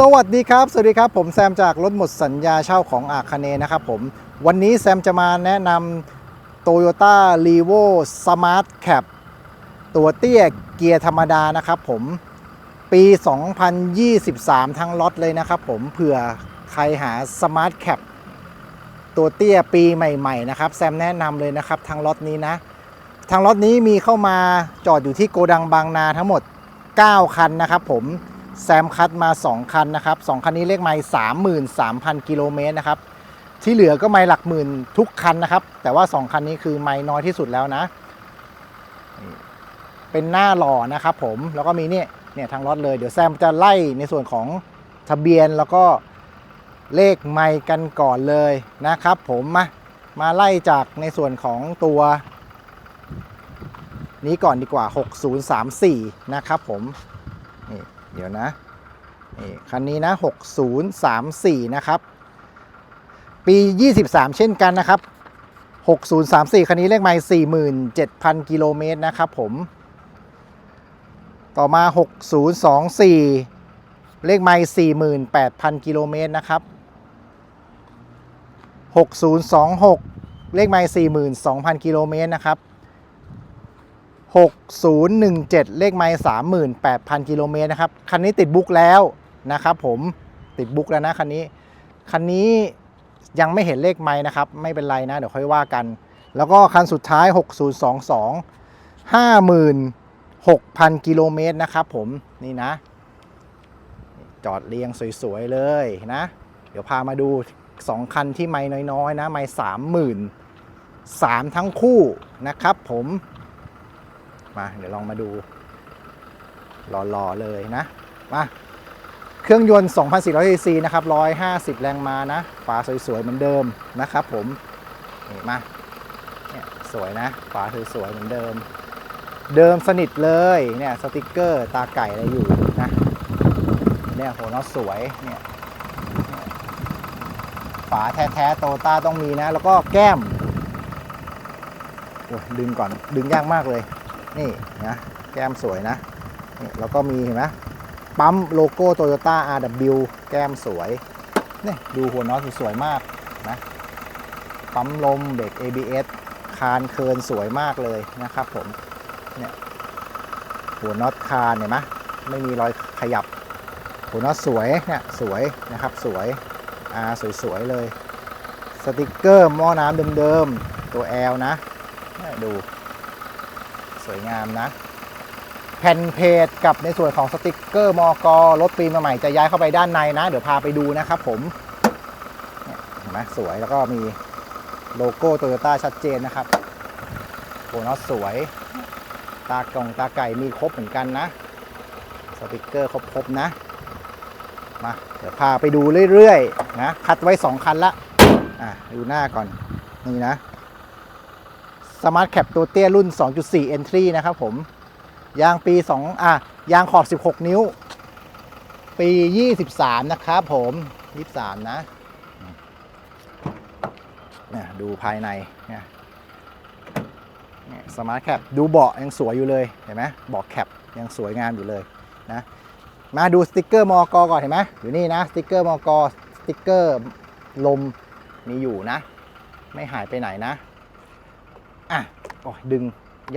สวัสดีครับ สวัสดีครับ ผมแซมจากรถหมดสัญญาเช่าของอาคเนนะครับผม วันนี้แซมจะมาแนะนำ Toyota r e v o Smart Cap ตัวเตี้ยเกียร์ธรรมดานะครับผม ปี 2023 ทั้งล็อตเลยนะครับผม เผื่อใครหา Smart Cap ตัวเตี้ยปีใหม่ๆนะครับ แซมแนะนำเลยนะครับทางล็อตนี้นะ ทางล็อตนี้มีเข้ามาจอดอยู่ที่โกดังบางนาทั้งหมด 9 คันนะครับผม แซมคัดมา 2 คันนะครับ 2 คันนี้เลขไมล์33,000 กิโลเมตรนะครับ ที่เหลือก็ไมล์หลักหมื่นทุกคันนะครับ แต่ว่า 2 คันนี้คือไมล์น้อยที่สุดแล้วนะ เป็นหน้าหล่อนะครับผม แล้วก็มีเนี่ยเนี่ยทางรถเลย เดี๋ยวแซมจะไล่ในส่วนของทะเบียนแล้วก็เลขไมล์กันก่อนเลยนะครับผมมามาไล่จากในส่วนของตัวนี้ก่อนดีกว่า 6034 นะครับผมนี่ เดี๋ยวนะนี่คันนี้นะ 6034 นะครับ ปี 23 เช่นกันนะครับ 6034 คันนี้เลขไมล์47,000 กิโลเมตรนะครับผม ต่อมา 6024 เลขไมล์48,000 กิโลเมตรนะครับ 6026 เลขไมล์42,000 กิโลเมตรนะครับ 6017 เลขไมล์38,000 กิโลเมตรนะครับ คันนี้ติดบุ๊กแล้วนะครับผมติดบุ๊กแล้วนะคันนี้ คันนี้ยังไม่เห็นเลขไมล์นะครับ ไม่เป็นไรนะ เดี๋ยวค่อยว่ากัน แล้วก็คันสุดท้าย 6022 56,000 กิโลเมตรนะครับผมนี่นะ จอดเรียงสวยๆเลยนะ เดี๋ยวพามาดู 2 คันที่ไมล์น้อยๆนะ ไมล์30,000 3 ทั้งคู่นะครับผม มาเดี๋ยวลองมาดูหล่อๆเลยนะ มา เครื่องยนต์ 2,400 cc นะครับ 150 แรงม้านะ ฝาสวยๆ เหมือนเดิมนะครับผม นี่มาเนี่ยสวยนะ ฝาสวยๆ เหมือนเดิม เดิมสนิทเลย เนี่ย สติกเกอร์ตาไก่อะไรอยู่นะ เนี่ยโหน็อตสวย เนี่ย ฝาแท้ๆ โตต้าต้องมีนะ แล้วก็แก้ม โอ้ดึงก่อน ดึงยากมากเลย นี่นะแก้มสวยนะนี่แล้วก็มีเห็นไหมปั๊มโลโก้ Toyota RW แก้มสวยนี่ดูหัวน็อตสวยมากนะปั๊มลมเบรก ABS คานเคินสวยมากเลยนะครับผมเนี่ยหัวน็อตคานเห็นไหมไม่มีรอยขยับ หัวน็อตสวยเนี่ยสวยนะครับสวยอ่าสวยๆเลย สติกเกอร์หม้อน้ำเดิมๆ ตัว L นะนี่ดู สวยงามนะ แผ่นเพจกับในส่วนของสติกเกอร์มอกรถปีมาใหม่จะย้ายเข้าไปด้านในนะ เดี๋ยวพาไปดูนะครับผมเห็นไหมสวยแล้วก็มีโลโก้โตโยต้าชัดเจนนะครับโบน็อตสวย ตากล่องตาไก่มีครบเหมือนกันนะ สติกเกอร์ครบๆนะมาเดี๋ยวพาไปดูเรื่อยๆนะคัดไว้ 2 คันละอะดูหน้าก่อน นี่นะ สมาร์ทแคปตัวเตี้ยรุ่น 2.4 Entry นะครับผม ยางปี 2 อะ ยางขอบ 16 นิ้ว ปี 23 นะครับผม 23 นะเนี่ยดูภายในเนี่ยสมาร์ทแคปดูเบาะยังสวยอยู่เลย เห็นไหมเบาะแคปยังสวยงามอยู่เลยนะ มาดูสติกเกอร์มอกก่อนเห็นไหมอยู่นี่นะสติกเกอร์มอกสติกเกอร์ลมมีอยู่นะ ไม่หายไปไหนนะ อะโอ้ดึง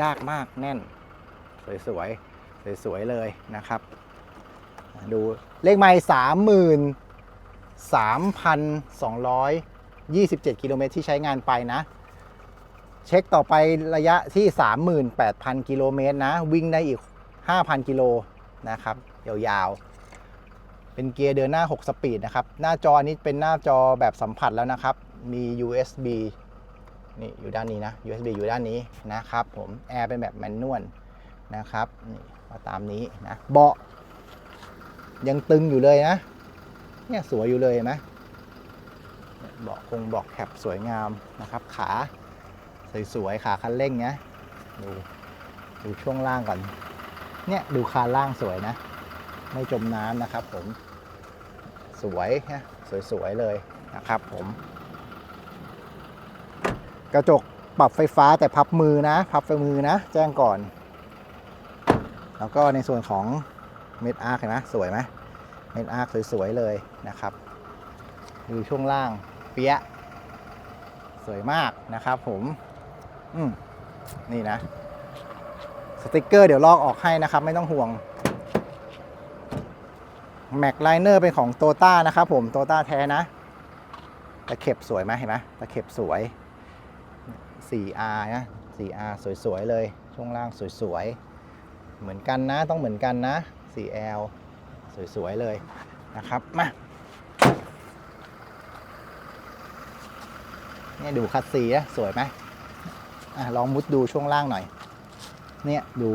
ยากมากแน่น สวยๆ สวยๆ เลยนะครับ ดูเลขไมล์สามหมื่นสามพันสองร้อยยี่สิบเจ็ดกิโลเมตรที่ใช้งานไปนะ เช็คต่อไประยะที่38,000กิโลเมตรนะ วิ่งได้อีก5,000กิโลนะครับ ยาวๆ เป็นเกียร์เดินหน้า 6 สปีดนะครับ หน้าจอนี้เป็นหน้าจอแบบสัมผัสแล้วนะครับ มี USB นี่อยู่ด้านนี้นะ USB อยู่ด้านนี้นะครับผมแอร์เป็นแบบแมนนวลนะครับนี่มาตามนี้นะเบาะยังตึงอยู่เลยนะเนี่ยสวยอยู่เลยเห็นไหมเบาะคงเบาะแคปสวยงามนะครับ ขาสวยๆขาคันเร่งเนี้ยดูดูช่วงล่างก่อน เนี่ยดูคานล่างสวยนะ ไม่จมน้ำนะครับผมสวยนะสวยๆเลยนะครับผม กระจกปรับไฟฟ้าแต่พับมือนะ พับไฟมือนะ แจ้งก่อน แล้วก็ในส่วนของเม็ดอาร์คเห็นไหมสวยไหมเม็ดอาร์คสวยๆเลยนะครับดูช่วงล่างเปี้ยสวยมากนะครับผมอืมนี่นะ สติกเกอร์เดี๋ยวลอกออกให้นะครับ ไม่ต้องห่วงแม็กไลเนอร์เป็นของโตต้านะครับผมโตต้าแท้นะตะเข็บสวยไหมเห็นไหมตะเข็บสวย 4R นะ 4R สวยๆเลย ช่วงล่างสวยๆ เหมือนกันนะ ต้องเหมือนกันนะ 4L สวยๆเลยนะครับ มาเนี่ยดูคัสซีนะสวยไหมอะลองมุดดูช่วงล่างหน่อย เนี่ยดู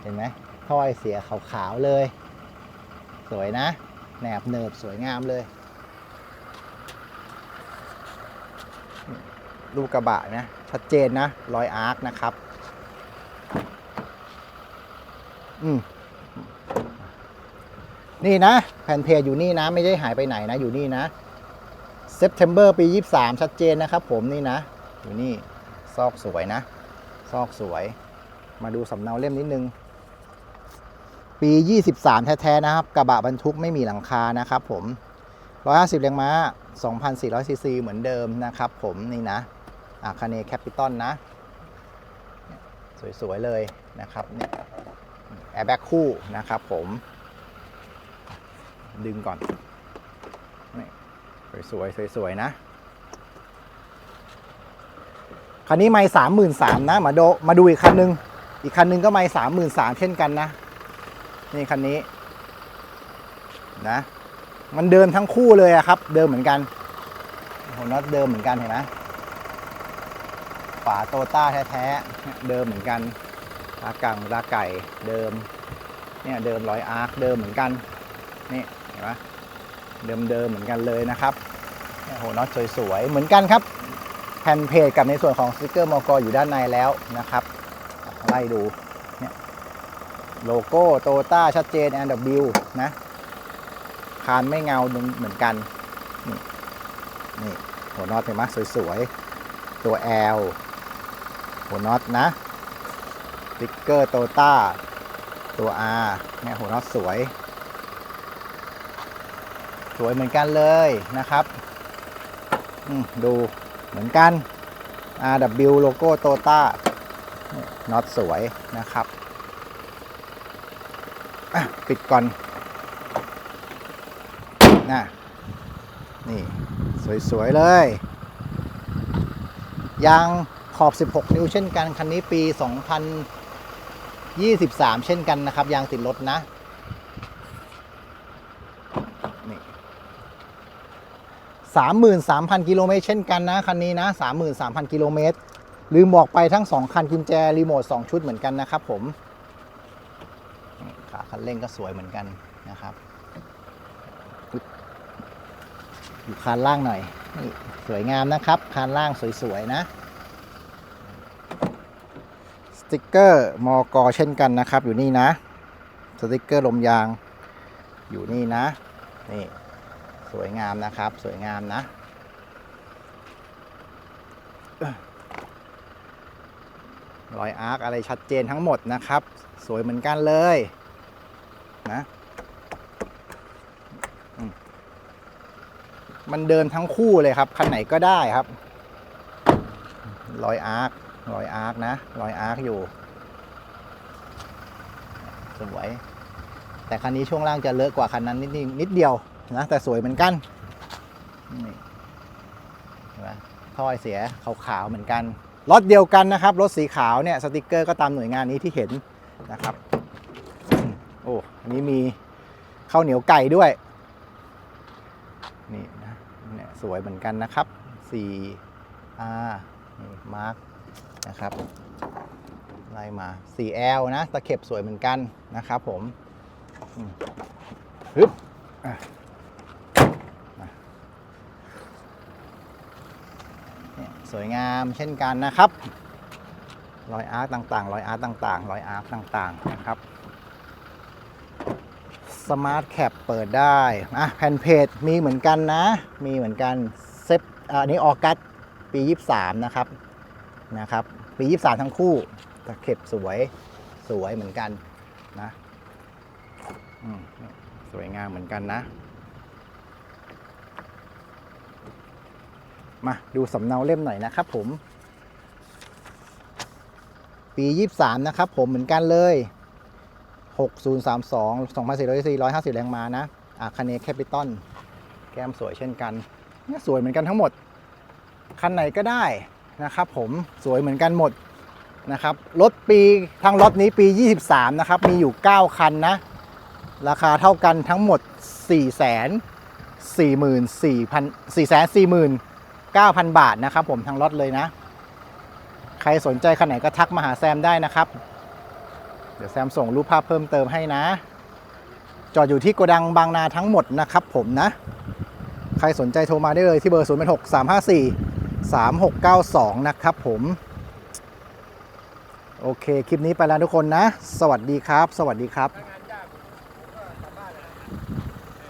เห็นไหมถ้อยเสียขาวๆเลย สวยนะ แหนบเนิบสวยงามเลย รูปกระบะนะ ชัดเจนนะรอยอาร์คนะครับ อืมนี่นะ แผ่นเพจอยู่นี่นะ ไม่ได้หายไปไหนนะ อยู่นี่นะ September ปี 23 ชัดเจนนะครับผมนี่นะ อยู่นี่ ซอกสวยนะ ซอกสวย มาดูสำเนาเล่มนิดนึง ปี 23 แท้ๆนะครับ กระบะบรรทุกไม่มีหลังคานะครับผม 150 แรงม้า 2,400ซีซีเหมือนเดิมนะครับผมนี่นะ อาคาเนแคปิตอลนะสวย ๆ เลยนะครับเนี่ยแอร์แบ็กคู่นะครับผม ดึงก่อนนี่สวยๆสวยๆนะคันนี้ไม่สามหมื่นสามนะ มาดูมาดูอีกคันหนึง อีกคันหนึงก็ไม่สามหมื่นสามเช่นกันนะ นี่คันนี้นะ มันเดิมทั้งคู่เลยครับ เดิมเหมือนกันหัวน็อตเดิมเหมือนกันเห็นไหม ฝาโตต้าแท้ๆ เดิมเหมือนกันตากังตาไก่เดิม เนี่ยเดิมร้อยอาร์คเดิมเหมือนกัน นี่เห็นไหมเดิมเดิมเหมือนกันเลยนะครับเนี่ยหัวน็อตสวยๆ เหมือนกันครับ แผ่นเพจกับในส่วนของสติกเกอร์มอกอยู่ด้านในแล้วนะครับ ไล่ดู เนี่ยโลโก้โตต้าชัดเจน NW นะ คานไม่เงาเหมือนกัน นี่นี่หัวน็อตเห็นไหมสวยๆ ตัว L หัวน็อตนะสติ๊กเกอร์โตต้าตัว R เนี่ยหัวน็อตสวย สวยเหมือนกันเลยนะครับดูเหมือนกัน RW โลโก้โตต้าน็อตสวยนะครับปิดก่อนนะนี่ สวย ๆ เลยยาง อบ 16 นิ้วเช่นกัน คันนี้ปี 2023 เช่นกันนะครับ ยางติดรถนะนี่33,000กิโลเมตรเช่นกันนะ คันนี้นะ33,000กิโลเมตรลืมบอกไปทั้ง2คันกุญแจ รีโมท2ชุดเหมือนกันนะครับผมขาคันเร่งก็สวยเหมือนกันนะครับอยู่คานล่างหน่อยนี่สวยงามนะครับ คานล่างสวยๆนะ ติกเกอร์มอกเช่นกันนะครับ อยู่นี่นะ สติกเกอร์ลมยางอยู่นี่นะ นี่สวยงามนะครับ สวยงามนะ รอยอาร์คอะไรชัดเจนทั้งหมดนะครับ สวยเหมือนกันเลยนะมันเดินทั้งคู่เลยครับ คันไหนก็ได้ครับ รอยอาร์ค รอยอาร์คนะ รอยอาร์คอยู่ สวย แต่คันนี้ช่วงล่างจะเลอะกว่าคันนั้นนิดนิดเดียวนะ แต่สวยเหมือนกันนี่เห็นไหมท่อยเสียขาวๆเหมือนกัน รถเดียวกันนะครับ รถสีขาวเนี่ยสติกเกอร์ก็ตามหน่วยงานนี้ที่เห็นนะครับโอ้อันนี้มีข้าวเหนียวไก่ด้วย นี่นะเนี่ยสวยเหมือนกันนะครับ 4R มาร์ก นะครับไล่มา 4L นะตะเข็บสวยเหมือนกันนะครับผมฮึบสวยงามเช่นกันนะครับ รอยอาร์ตต่างๆ รอยอาร์ตต่างๆ รอยอาร์ตต่างๆ นะครับ สมาร์ทแคปเปิดได้อะแผ่นเพจมีเหมือนกันนะ มีเหมือนกันเซฟอันนี้ออกัสปี 23 นะครับ นะครับ ปี23ทั้งคู่ตะเข็บสวยสวยเหมือนกันนะสวยงามเหมือนกันนะ มาดูสำเนาเล่มหน่อยนะครับผม ปี 23 นะครับผมเหมือนกันเลย 6032 2400 150 แรงม้านะอาคาเนแคปิตอลแก้มสวยเช่นกันเนี่ยสวยเหมือนกันทั้งหมด คันไหนก็ได้ นะครับผมสวยเหมือนกันหมดนะครับรถปีทางรถนี้ปี 23 นะครับ มีอยู่ 9 คันนะ ราคาเท่ากันทั้งหมด 4 4 4 4 4 4 9,000 บาทนะครับผมทางรถเลยนะ ใครสนใจคันไหนก็ทักมาหาแซมได้นะครับ เดี๋ยวแซมส่งรูปภาพเพิ่มเติมให้นะ จอดอยู่ที่โกดังบางนาทั้งหมดนะครับผมนะ ใครสนใจโทรมาได้เลยที่เบอร์ 0 6 3 5 4 3 6 9 2 นะครับผม โอเค คลิปนี้ไปแล้วทุกคนนะ สวัสดีครับ สวัสดีครับ